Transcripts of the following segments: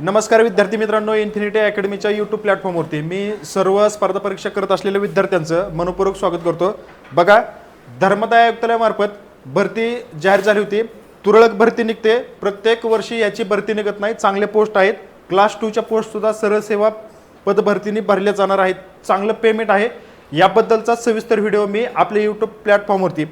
नमस्कार विद्यार्थी मित्रांनो इन्फिनिटी अकॅडमीच्या यूट्यूब प्लॅटफॉर्मवरती मी सर्व स्पर्धा परीक्षा करत असलेल्या विद्यार्थ्यांचं मनपूर्वक स्वागत करतो. बघा धर्मदाय आयुक्तालयामार्फत भरती जाहीर झाली होती. तुरळक भरती निघते. प्रत्येक वर्षी याची भरती निघत नाही. चांगले पोस्ट आहेत. क्लास टूच्या पोस्टसुद्धा सरळ सेवा पदभरतीने भरल्या जाणार आहेत. चांगलं पेमेंट आहे. याबद्दलचा सविस्तर व्हिडिओ मी आपल्या यूट्यूब प्लॅटफॉर्मवरती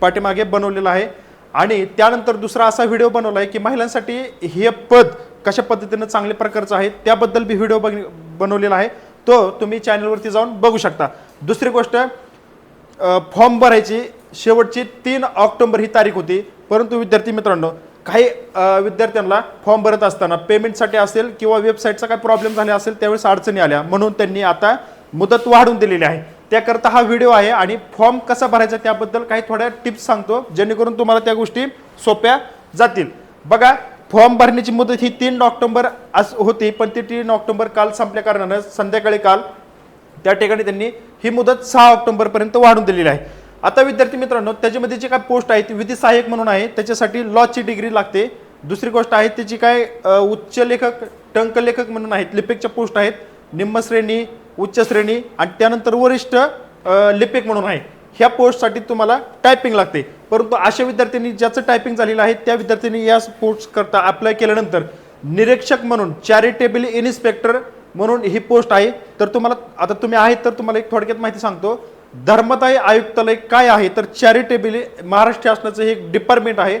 पाठीमागे बनवलेला आहे. आणि त्यानंतर दुसरा असा व्हिडिओ बनवला आहे की महिलांसाठी हे पद कशा पद्धतीनं चांगल्या प्रकारचं आहे त्याबद्दल बी व्हिडिओ बघ बनवलेला आहे. तो तुम्ही चॅनलवरती जाऊन बघू शकता. दुसरी गोष्ट फॉर्म भरायची शेवटची तीन ऑक्टोंबर ही तारीख होती. परंतु विद्यार्थी मित्रांनो काही विद्यार्थ्यांना फॉर्म भरत असताना पेमेंटसाठी असेल किंवा वेबसाईटचा काय प्रॉब्लेम झाला असेल त्यावेळेस अडचणी आल्या. म्हणून त्यांनी आता मुदत वाढवून दिलेली आहे. त्याकरता हा व्हिडिओ आहे आणि फॉर्म कसा भरायचा त्याबद्दल काही थोड्या टिप्स सांगतो जेणेकरून तुम्हाला त्या गोष्टी सोप्या जातील. बघा फॉर्म भरण्याची मुदत ही तीन ऑक्टोबर आज होती पण ती तीन ऑक्टोबर काल संपल्या कारणानं संध्याकाळी काल त्या ठिकाणी त्यांनी ही मुदत सहा ऑक्टोबरपर्यंत वाढून वाढवून दिलेली आहे. आता विद्यार्थी मित्रांनो त्याच्यामध्ये जी काय पोस्ट आहे ती विधी सहाय्यक म्हणून आहे त्याच्यासाठी लॉची डिग्री लागते. दुसरी गोष्ट आहे त्याची काय उच्च लेखक टंक लेखक म्हणून आहेत लिपिकच्या पोस्ट आहेत निम्मश्रेणी उच्च श्रेणी आणि त्यानंतर वरिष्ठ लिपिक म्हणून आहे. ह्या पोस्टसाठी तुम्हाला टायपिंग लागते. परंतु अशा विद्यार्थ्यांनी ज्याचं टायपिंग झालेलं आहे त्या विद्यार्थ्यांनी या पोस्ट करता अप्लाय केल्यानंतर निरीक्षक म्हणून चॅरिटेबल इन्स्पेक्टर म्हणून ही पोस्ट आहे. तर तुम्हाला आता तुम्ही आहेत तर तुम्हाला एक थोडक्यात माहिती सांगतो. धर्मदाय आयुक्तालय काय आहे? तर चॅरिटेबल महाराष्ट्र शासनाचं हे एक डिपार्टमेंट आहे.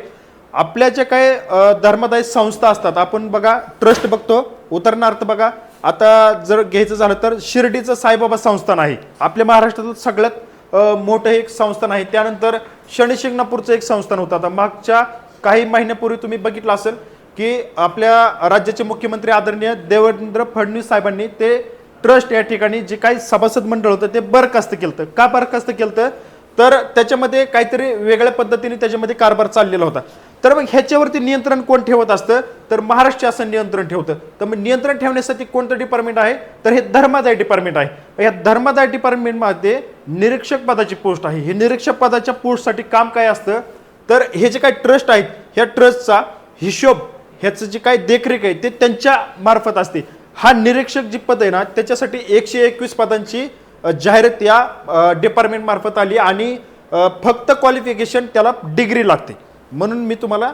आपल्या ज्या काय धर्मदाय संस्था असतात आपण बघा ट्रस्ट बघतो उदाहरणार्थ बघा. आता जर घ्यायचं झालं तर शिर्डीचं साईबाबा संस्थान आहे. आपल्या महाराष्ट्रातलं सगळ्यात मोठं एक संस्थान आहे. त्यानंतर शनिशिंगणापूरचं एक संस्थान होतं. आता मागच्या काही महिन्यापूर्वी तुम्ही बघितलं असेल की आपल्या राज्याचे मुख्यमंत्री आदरणीय देवेंद्र फडणवीस साहेबांनी ते ट्रस्ट या ठिकाणी जे काही सभासद मंडळ होतं ते बरखास्त केलं होतं. का बरखास्त केलं तर त्याच्यामध्ये काहीतरी वेगळ्या पद्धतीने त्याच्यामध्ये कारभार चाललेला होता. तर मग ह्याच्यावरती नियंत्रण कोण ठेवत असतं? तर महाराष्ट्र शासन नियंत्रण ठेवतं. तर मग नियंत्रण ठेवण्यासाठी कोणतं डिपार्टमेंट आहे? तर हे धर्मादाय डिपार्टमेंट आहे. या धर्मादाय डिपार्टमेंटमध्ये निरीक्षक पदाची पोस्ट आहे. हे निरीक्षक पदाच्या पोस्टसाठी काम काय असतं? तर हे जे काही ट्रस्ट आहेत ह्या ट्रस्टचा हिशोब ह्याचं जे काही देखरेख आहे ते त्यांच्या मार्फत असते. हा निरीक्षक जी पद आहे ना त्याच्यासाठी एकशे एकवीस पदांची जाहिरात या डिपार्टमेंट मार्फत आली आणि फक्त क्वालिफिकेशन त्याला डिग्री लागते. म्हणून मी तुम्हाला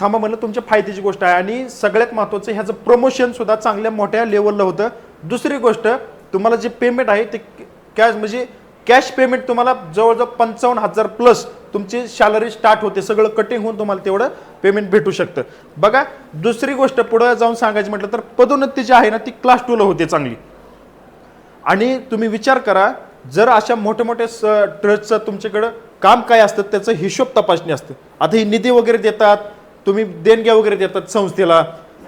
थांबा म्हणलं तुमच्या फायद्याची गोष्ट आहे. आणि सगळ्यात महत्त्वाचं ह्याचं प्रमोशन सुद्धा चांगल्या मोठ्या लेवलला होतं. दुसरी गोष्ट तुम्हाला जे पेमेंट आहे ते कॅश म्हणजे कॅश पेमेंट तुम्हाला जवळजवळ पंचावन्न हजार प्लस तुमची सॅलरी स्टार्ट होते. सगळं कटिंग होऊन तुम्हाला तेवढं पेमेंट भेटू शकतं. बघा दुसरी गोष्ट पुढे जाऊन सांगायची म्हटलं तर पदोन्नती जी आहे ना ती क्लास टूला होते चांगली. आणि तुम्ही विचार करा जर अशा मोठ्या मोठ्या स ट्रस्टचं तुमच्याकडं काम काय असतं त्याचं हिशोब तपासणी असतं. आता ही निधी वगैरे देतात तुम्ही देणग्या वगैरे देतात संस्थेला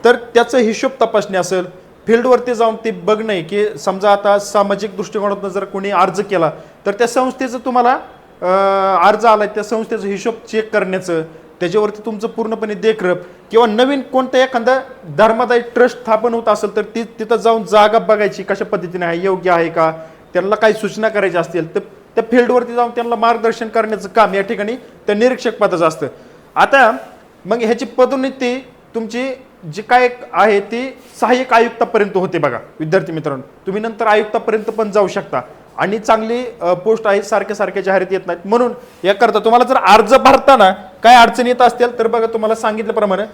तर त्याचं हिशोब तपासणी असेल फील्डवरती जाऊन ते बघणं आहे की समजा आता सामाजिक दृष्टिकोनातून जर कोणी अर्ज केला तर त्या संस्थेचं तुम्हाला अर्ज आला त्या संस्थेचा हिशोब चेक करण्याचं त्याच्यावरती तुमचं पूर्णपणे देखरेख किंवा नवीन कोणतं एखादा धर्मादायी ट्रस्ट स्थापन होत असेल तर ती तिथं जाऊन जागा बघायची कशा पद्धतीने आहे योग्य आहे का त्यांना काही सूचना करायच्या असतील तर त्या फील्डवरती जाऊन त्यांना मार्गदर्शन करण्याचं काम या ठिकाणी त्या निरीक्षक पदाचं असतं. आता मग ह्याची पदोन्नती तुमची जी काय आहे ती सहाय्यक आयुक्तापर्यंत होते बघा विद्यार्थी मित्रांनो. तुम्ही नंतर आयुक्तापर्यंत पण जाऊ शकता. आणि चांगली पोस्ट आहे सारख्या सारख्या जाहिरात येत नाहीत. म्हणून याकरता तुम्हाला जर अर्ज भरताना काय अडचण येत असतील तर बघा तुम्हाला सांगितल्याप्रमाणे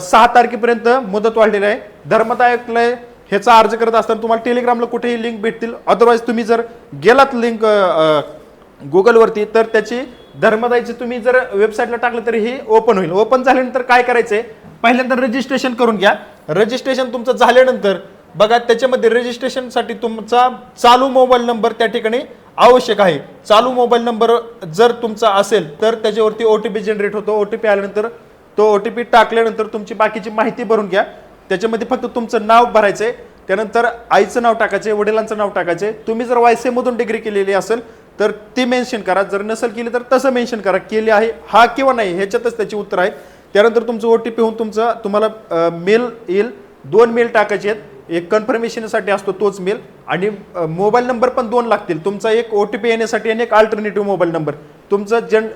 सहा तारखेपर्यंत मुदत वाढलेली आहे. धर्मदायकलय ह्याचा अर्ज करत असताना तुम्हाला टेलिग्रामला कुठेही लिंक भेटतील. अदरवाईज तुम्ही जर गेलात लिंक गुगलवरती तर त्याची धर्मदायची तुम्ही जर वेबसाईटला टाकलं तरी ही ओपन होईल. ओपन झाल्यानंतर काय करायचंय? पहिल्यांदा रजिस्ट्रेशन करून घ्या. रजिस्ट्रेशन तुमचं झाल्यानंतर बघा त्याच्यामध्ये रजिस्ट्रेशनसाठी तुमचा चालू मोबाईल नंबर त्या ठिकाणी आवश्यक आहे. चालू मोबाईल नंबर जर तुमचा असेल तर त्याच्यावरती ओ टी पी जनरेट होतो. ओ टी पी आल्यानंतर तो ओ टी पी टाकल्यानंतर तुमची बाकीची माहिती भरून घ्या. त्याच्यामध्ये फक्त तुमचं नाव भरायचं आहे त्यानंतर आईचं नाव टाकायचे वडिलांचं नाव टाकायचे तुम्ही जर वायसे मधून डिग्री केलेली असेल तर ती मेन्शन करा. जर नसेल केली तर तसं मेन्शन करा. केली आहे हा किंवा नाही ह्याच्यातच त्याची उत्तर आहे. त्यानंतर तुमचं ओ टी पी होऊन तुमचं तुम्हाला मेल येईल. दोन मेल टाकायचे आहेत. एक कन्फर्मेशनसाठी असतो तोच मेल आणि मोबाईल नंबर पण दोन लागतील. तुमचा एक ओ टी पी येण्यासाठी आणि एक अल्टरनेटिव्ह मोबाईल नंबर तुमचं जन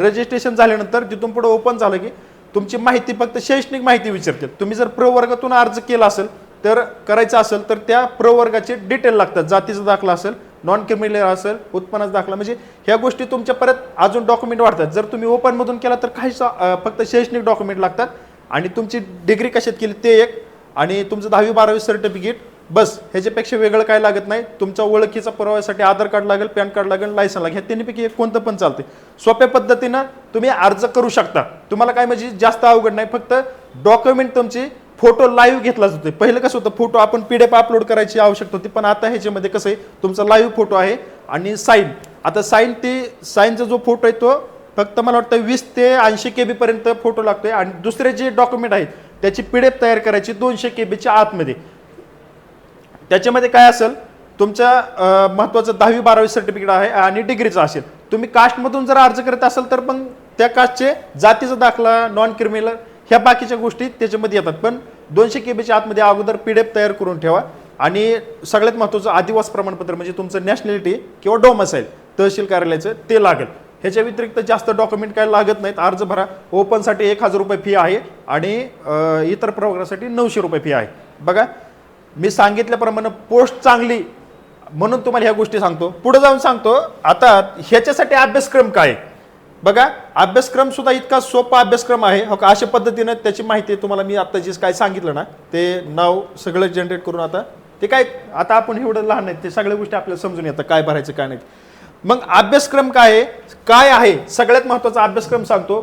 रजिस्ट्रेशन झाल्यानंतर तिथून पुढे ओपन झालं की तुमची माहिती फक्त शैक्षणिक माहिती विचारते तुम्ही जर प्रवर्गातून अर्ज केला असेल तर करायचं असेल तर त्या प्रवर्गाचे डिटेल लागतात. जातीचा दाखला असेल नॉन क्रिमिनल असेल उत्पन्नाचा दाखला. म्हणजे ह्या गोष्टी तुमच्या परत अजून डॉक्युमेंट वाढतात. जर तुम्ही ओपनमधून केला तर काही फक्त शैक्षणिक डॉक्युमेंट लागतात. आणि तुमची डिग्री कशात केली ते एक. आणि तुमचं दहावी बारावी सर्टिफिकेट बस ह्याच्यापेक्षा वेगळं काय लागत नाही. तुमच्या ओळखीचा पुराव्यासाठी आधार कार्ड लागेल पॅन कार्ड लागेल लायसन लागेल. ह्या तिन्हीपैकी एक कोणतं पण चालते सोप्या पद्धतीनं तुम्ही अर्ज करू शकता. तुम्हाला काय म्हणजे जास्त अवघड नाही फक्त डॉक्युमेंट तुमची फोटो लाईव्ह घेतला जातो पहिलं कसं होतं फोटो आपण पीडीएफ अपलोड करायची आवश्यकता होती पण आता ह्याच्यामध्ये कसं आहे तुमचा लाईव्ह फोटो आहे आणि साईन आता साईन ते साईनचा जो फोटो आहे तो फक्त मला वाटतं वीस ते ऐंशी के बीपर्यंत फोटो लागतोय. आणि दुसरे जे डॉक्युमेंट आहेत त्याची पीडीएफ तयार करायची दोनशे के बीच्या आतमध्ये. त्याच्यामध्ये काय असेल? तुमच्या महत्त्वाचं दहावी बारावी सर्टिफिकेट आहे आणि डिग्रीचं असेल. तुम्ही कास्टमधून जर अर्ज करत असाल तर पण त्या कास्टचे जातीचा दाखला नॉन क्रिमिनल ह्या बाकीच्या गोष्टी त्याच्यामध्ये येतात. पण दोनशे के बीच्या आतमध्ये अगोदर पी डी एफ तयार करून ठेवा. आणि सगळ्यात महत्त्वाचं आदिवास प्रमाणपत्र म्हणजे तुमचं नॅशनॅलिटी किंवा डोमसाईल तहसील कार्यालयाचं ते लागेल. ह्याच्या व्यतिरिक्त जास्त डॉक्युमेंट काय लागत नाहीत. अर्ज भरा. ओपनसाठी एक हजार रुपये फी आहे आणि इतर प्रवर्गासाठी नऊशे रुपये फी आहे. बघा मी सांगितल्याप्रमाणे पोस्ट चांगली म्हणून तुम्हाला ह्या गोष्टी सांगतो. पुढे जाऊन सांगतो आता ह्याच्यासाठी अभ्यासक्रम काय? आहे? बघा अभ्यासक्रम सुद्धा इतका सोपा अभ्यासक्रम आहे. हो का? अशा पद्धतीनं त्याची माहिती तुम्हाला मी आता जे काय सांगितलं ना ते नाव सगळं जनरेट करून आता ते काय आता आपण एवढं लहान आहेत ते सगळ्या गोष्टी आपल्याला समजून येतात काय भरायचं काय नाही. मग अभ्यासक्रम काय आहे? काय आहे? सगळ्यात महत्त्वाचा अभ्यासक्रम सांगतो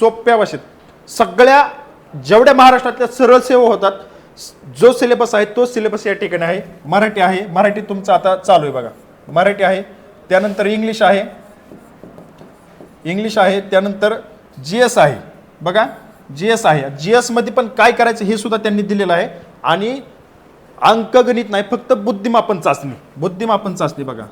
सोप्या भाषेत. सगळ्या जेवढ्या महाराष्ट्रातल्या सरळ सेवा होतात जो सिलेबस आहे तो सिलेबस या ठिकाणी आहे. मराठी आहे. मराठी तुमचं आता चालू आहे बघा. मराठी आहे. त्यानंतर इंग्लिश आहे. इंग्लिश आहे. त्यानंतर जी एस आहे. बघा. जी एस आहे. जी मध्ये पण काय करायचं हे सुद्धा त्यांनी दिलेलं आहे. आणि अंकगणित नाही फक्त बुद्धिमापन चाचणी. बुद्धिमापन चाचणी बघा.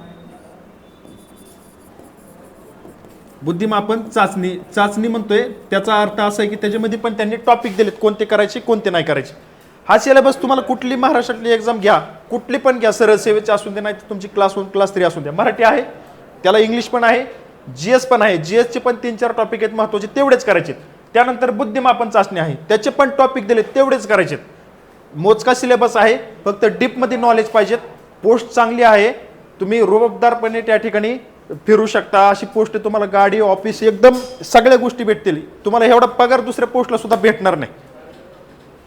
बुद्धिमापन चाचणी. चाचणी म्हणतोय त्याचा अर्थ असा आहे की त्याच्यामध्ये पण त्यांनी टॉपिक दिलेत. कोणते करायचे कोणते नाही करायचे. हा सिलेबस तुम्हाला कुठली महाराष्ट्रातली एक्झाम घ्या. कुठली पण घ्या. सरळ सेवेची असून दे नाही तर तुमची क्लास वन क्लास थ्री असून द्या. मराठी आहे. त्याला इंग्लिश पण आहे. जी एस पण आहे. जी एसचे पण तीन चार टॉपिक आहेत महत्त्वाचे तेवढेच करायचे त्यानंतर बुद्धिमापन चाचणी आहे. त्याचे पण टॉपिक दिले तेवढेच करायचे मोजका सिलेबस आहे. फक्त डीपमध्ये नॉलेज पाहिजेत. पोस्ट चांगली आहे. तुम्ही रुबाबदारपणे त्या ठिकाणी फिरू शकता. अशी पोस्ट तुम्हाला गाडी ऑफिस एकदम सगळ्या गोष्टी भेटतील. तुम्हाला एवढा पगार दुसऱ्या पोस्टला सुद्धा भेटणार नाही.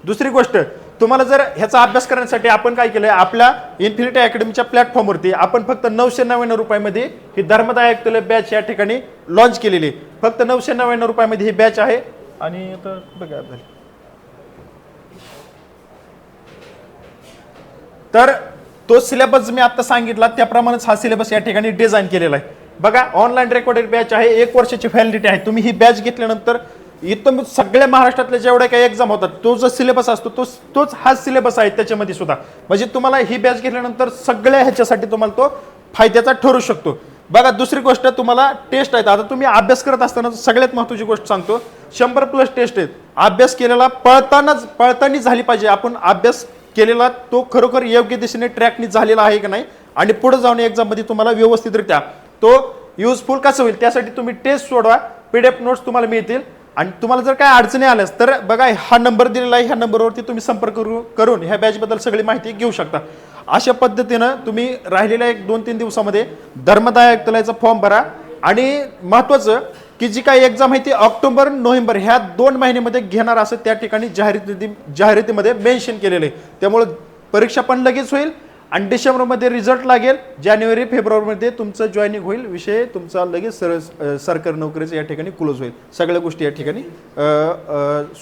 दुसरी गोष्ट तुम्हाला जर ह्याचा अभ्यास करण्यासाठी आपण काय केलंय आपल्या इन्फिनिटी अकॅडमीच्या प्लॅटफॉर्मवरती आपण फक्त नऊशे नव्याण्णव रुपयामध्ये ही धर्मदायक तुले बॅच या ठिकाणी लॉन्च केलेली आहे. फक्त नऊशे नव्याण्णव रुपयामध्ये ही बॅच आहे आणि आता बघा झाली? तर तो सिलेबस मी आता सांगितला त्याप्रमाणेच हा सिलेबस या ठिकाणी डिझाईन केलेला आहे बघा ऑनलाईन रेकॉर्डेड बॅच आहे एक वर्षाची व्हॅलिडिटी आहे तुम्ही ही बॅच घेतल्यानंतर इथं सगळ्या महाराष्ट्रातल्या जेवढ्या काही एक्झाम होतात तो जो सिलेबस असतो तो तोच हा सिलेबस आहे त्याच्यामध्ये सुद्धा. म्हणजे तुम्हाला ही बॅच घेतल्यानंतर सगळ्या ह्याच्यासाठी तुम्हाला तो फायद्याचा ठरू शकतो. बघा दुसरी गोष्ट तुम्हाला टेस्ट आहेत. आता तुम्ही अभ्यास करत असताना सगळ्यात महत्त्वाची गोष्ट सांगतो. शंभर प्लस टेस्ट आहेत. अभ्यास केलेला पळतानाच पळतानी झाली पाहिजे. आपण अभ्यास केलेला तो खरोखर योग्य दिशेने ट्रॅकनी झालेला आहे की नाही? आणि पुढे जाऊन एक्झाममध्ये तुम्हाला व्यवस्थितरित्या तो युजफुल कसं होईल त्यासाठी तुम्ही टेस्ट सोडवा. पी डी एफ नोट्स तुम्हाला मिळतील. आणि तुम्हाला जर काय अडचणी आल्यास तर बघा हा नंबर दिलेला आहे ह्या नंबरवरती तुम्ही संपर्क करू करून ह्या बॅचबद्दल सगळी माहिती घेऊ शकता. अशा पद्धतीनं तुम्ही राहिलेल्या एक दोन तीन दिवसामध्ये धर्मदाय आयुक्तालयाचा फॉर्म भरा. आणि महत्त्वाचं की जी काही एक्झाम आहे ती ऑक्टोबर नोव्हेंबर ह्या दोन महिन्यामध्ये घेणार असं त्या ठिकाणी जाहिराती जाहिरातीमध्ये मेन्शन केलेलं आहे. त्यामुळं परीक्षा पण लगेच होईल आणि डिसेंबरमध्ये रिझल्ट लागेल जानेवारी फेब्रुवारीमध्ये तुमचं जॉईनिंग होईल. विषय तुमचा लगेच सर सरकारी नोकरीचं या ठिकाणी क्लोज होईल. सगळ्या गोष्टी या ठिकाणी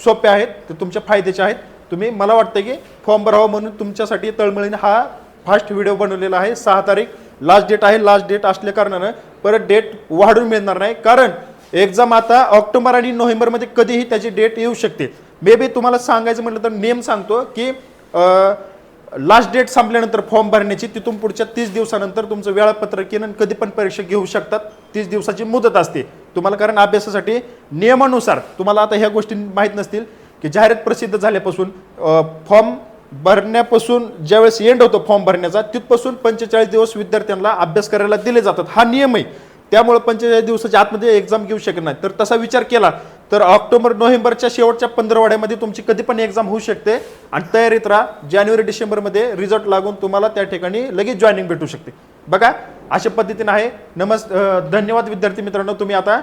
सोप्या आहेत ते तुमच्या फायद्याच्या आहेत. तुम्ही मला वाटतं की फॉर्म भरावा म्हणून तुमच्यासाठी तळमळीने हा फास्ट व्हिडिओ बनवलेला आहे. सहा तारीख लास्ट डेट आहे. लास्ट डेट असल्या कारणानं परत डेट वाढून मिळणार नाही. कारण एक्झाम आता ऑक्टोबर आणि नोव्हेंबरमध्ये कधीही त्याची डेट येऊ शकते. मे बी तुम्हाला सांगायचं म्हटलं तर नेम सांगतो की लास्ट डेट संपल्यानंतर फॉर्म भरण्याची तिथून पुढच्या तीस दिवसानंतर तुमचं वेळापत्रक येणं आणि कधी पण परीक्षा घेऊ शकतात. तीस दिवसाची मुदत असते. तुम्हाला कारण अभ्यासासाठी नियमानुसार तुम्हाला आता ह्या गोष्टी माहीत नसतील की जाहिरात प्रसिद्ध झाल्यापासून फॉर्म भरण्यापासून ज्यावेळेस एंड होतो फॉर्म भरण्याचा तिथपासून पंचेचाळीस दिवस विद्यार्थ्यांना अभ्यास करायला दिले जातात. हा नियम आहे त्यामुळे पंचेचाळीस दिवसाच्या आतमध्ये एक्झाम घेऊ शकत नाही. तर तसा विचार केला तर ऑक्टोबर नोव्हेंबरच्या शेवटच्या पंधरवाड्यामध्ये तुमची कधी पण एक्झाम होऊ शकते. आणि तयारीत राहा जानेवारी डिसेंबरमध्ये रिझल्ट लागून तुम्हाला त्या ठिकाणी लगेच जॉईनिंग भेटू शकते. बघा अशा पद्धतीने आहे. नमस् धन्यवाद विद्यार्थी मित्रांनो तुम्ही आता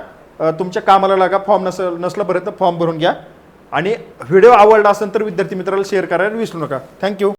तुमच्या कामाला लागा फॉर्म नस नसल्यापर्यंत फॉर्म भरून घ्या. आणि व्हिडिओ आवडला असेल तर विद्यार्थी मित्राला शेअर करायला विसरू नका. थँक्यू